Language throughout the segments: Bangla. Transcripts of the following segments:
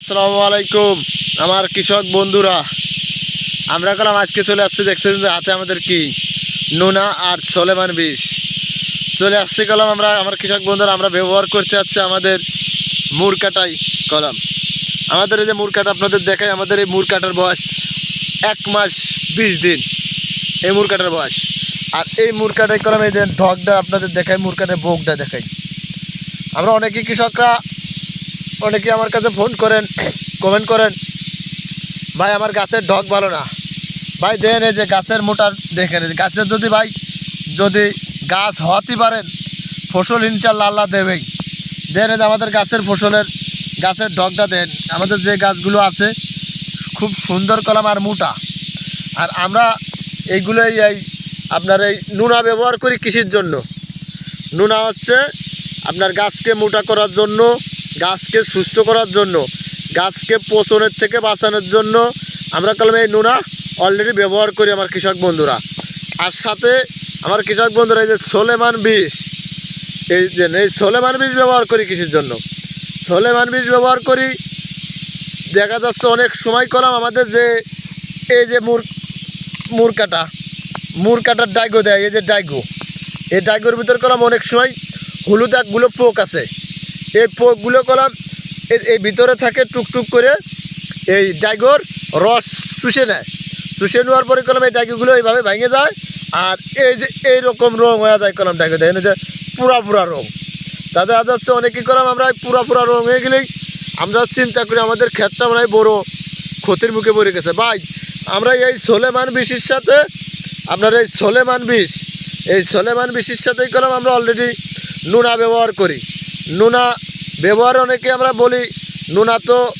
আসসালামু আলাইকুম, আমার কৃষক বন্ধুরা। আমরা কলাম আজকে চলে আসছি দেখছেন যে হাতে আমাদের কি? নোনা আর সলেমান বিষ চলে আসছি কলাম আমরা, আমার কৃষক বন্ধুরা, আমরা ব্যবহার করতে যাচ্ছি আমাদের মুরকাটাই কলাম। আমাদের এই যে মুরকাটা আপনাদের দেখাই, আমাদের এই মুরকাটার বয়স এক মাস বিশ দিন। এই মুরকাটার বয়স। আর এই মুরকাটাই কলাম, এই যে ঢকটা আপনাদের দেখাই, মুরকাটার বোকটা দেখায় আমরা অনেকেই কৃষকরা অনেকে আমার কাছে ফোন করেন কমেন্ট করেন, ভাই, আমার গাছের ঢক ভালো না। ভাই দেখেন এই যে গাছের মোটার দেখেন গাছের যদি ভাই, যদি গাছ হতে পারেন, ফসল ইনশাল্লাহ আল্লাহ দেবেই। যে আমাদের গাছের ফসলের, গাছের ঢকটা দেন। আমাদের যে গাছগুলো আছে, খুব সুন্দর কলাম আর মোটা। আর আমরা এইগুলোই এই আপনার এই নুনা ব্যবহার করি কৃষির জন্য। নুনা হচ্ছে আপনার গাছকে মোটা করার জন্য গাছকে সুস্থ করার জন্য, গাছকে পচনের থেকে বাঁচানোর জন্য আমরা কলমে এই নুনা অলরেডি ব্যবহার করি আমার কৃষক বন্ধুরা। আর সাথে আমার কৃষক বন্ধুরা, এই যে সোলেমান বিষ এই যে এই সোলেমান বিষ ব্যবহার করি কৃষির জন্য। সোলেমান বিষ ব্যবহার করি, দেখা যাচ্ছে অনেক সময় করাম আমাদের যে এই যে মুর, মুরকাটা, মুরকাটার ডাইগো দেয়, এই যে ডাইগো, এই ডাইগোর ভিতর করাম অনেক সময় হলুদ একগুলো পোক আছে। এই পোকগুলো কলাম এই- ভিতরে থাকে টুকটুক করে এই ডাইগোর রস চুষে নেয়। চুষে নেওয়ার পরে কলম এই ডাইগুলো এইভাবে ভেঙে যায় আর এই যে এইরকম রং হয়ে যায় কলম ডাইগো দেখেন যে পুরা পুরা রং। তাতে আজ হচ্ছে অনেকই কলাম আমরা পুরা পুরা রং হয়ে গেলেই আমরা চিন্তা করি আমাদের ক্ষেতটা মনে হয় বড়ো ক্ষতির মুখে পড়ে গেছে। ভাই, আমরা এই সোলেমান বিষের সাথে আপনার এই সোলেমান বিষ এই সোলেমান বিষের সাথেই কলম আমরা অলরেডি নুনা ব্যবহার করি। নুনা ব্যবহার অনেকে আমরা বলি, নুনা তো,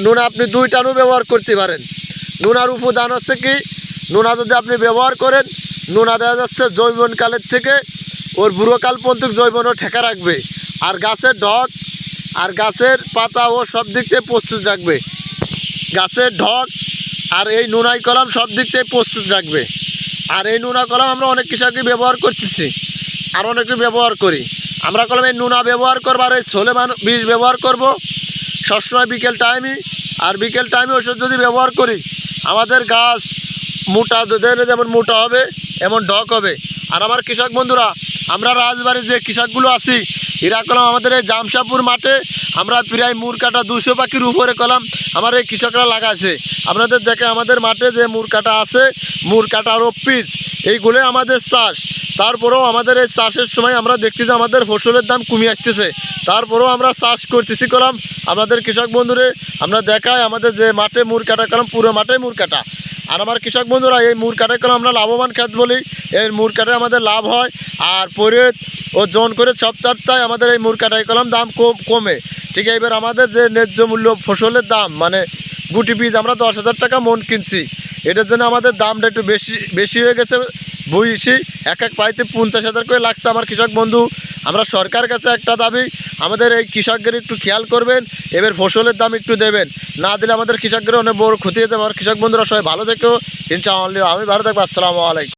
নুনা আপনি দুই টানও ব্যবহার করতে পারেন। নুনার উপদান হচ্ছে কি? নুনা যদি আপনি ব্যবহার করেন, নুনা দেওয়া যাচ্ছে জৈবনকালের থেকে ওর বুড়োকাল পর্যন্ত জৈবনও ঠেকা রাখবে। আর গাছের ঢক, আর গাছের পাতা ও সব দিক থেকে প্রস্তুত রাখবে। গাছের ঢক আর এই নুনাই কলম সব দিক থেকে প্রস্তুত রাখবে। আর এই নুনা কলম আমরা অনেক কৃষকই ব্যবহার করতেছি। আর অনেকে ব্যবহার করি। আমরা কলমে নুনা ব্যবহার করব আর এই সোলেমান বীজ ব্যবহার করব। সবসময় বিকেল টাইমই আর বিকেল টাইমে ওষুধ যদি ব্যবহার করি, আমাদের গাছ মোটা যেমন মোটা হবে, এমন ডক হবে। আর আমার কৃষক বন্ধুরা, আমরা রাজবাড়ির যে কৃষকগুলো আছি, এরা কলাম আমাদের এই জামশাপুর মাঠে, আমরা প্রায় মুর কাটা দুশো পাখির উপরে কলাম আমার এই কৃষকরা লাগাইছে। আপনাদের দেখে আমাদের মাঠে যে মুর কাটা আছে মুর কাটার পিস এইগুলো আমাদের চাষ। তারপরেও আমাদের এই চাষের সময় আমরা দেখছি যে আমাদের ফসলের দাম কমে আসতেছে। তারপরেও আমরা চাষ করতেছি কলাম। আমাদের কৃষক বন্ধুরে আমরা দেখাই আমাদের যে মাঠে মুর কাটা কলাম, পুরো মাঠে মুর কাটা। আর আমার কৃষক বন্ধুরা, এই মুর কাটাই কলাম আমরা লাভবান খেত বলি। এই মুর কাটে আমাদের লাভ হয়। আর পরে ও জন করে সপ্তাহটায় আমাদের এই মুর কাটাই কলাম, দাম কমে ঠিক এবার আমাদের যে ন্যায্য মূল্য ফসলের দাম মানে গুটি বীজ আমরা দশ হাজার টাকা মন কিনছি। এটার জন্য আমাদের দামটা একটু বেশি বেশি হয়ে গেছে। বুঝছি। এক এক পাইতে পঞ্চাশ হাজার করে লাগছে আমার কৃষক বন্ধু। আমরা সরকার কাছে একটা দাবি, আমাদের এই কৃষকদের একটু খেয়াল করবেন, এবার ফসলের দাম একটু দেবেন। না দিলে আমাদের কৃষকদের অনেক বড় ক্ষতি হতে আমার কৃষক বন্ধুরা সবাই ভালো থেকেও ইনশাআল্লাহ, আমি ভালো থাকব। আসসালামু আলাইকুম।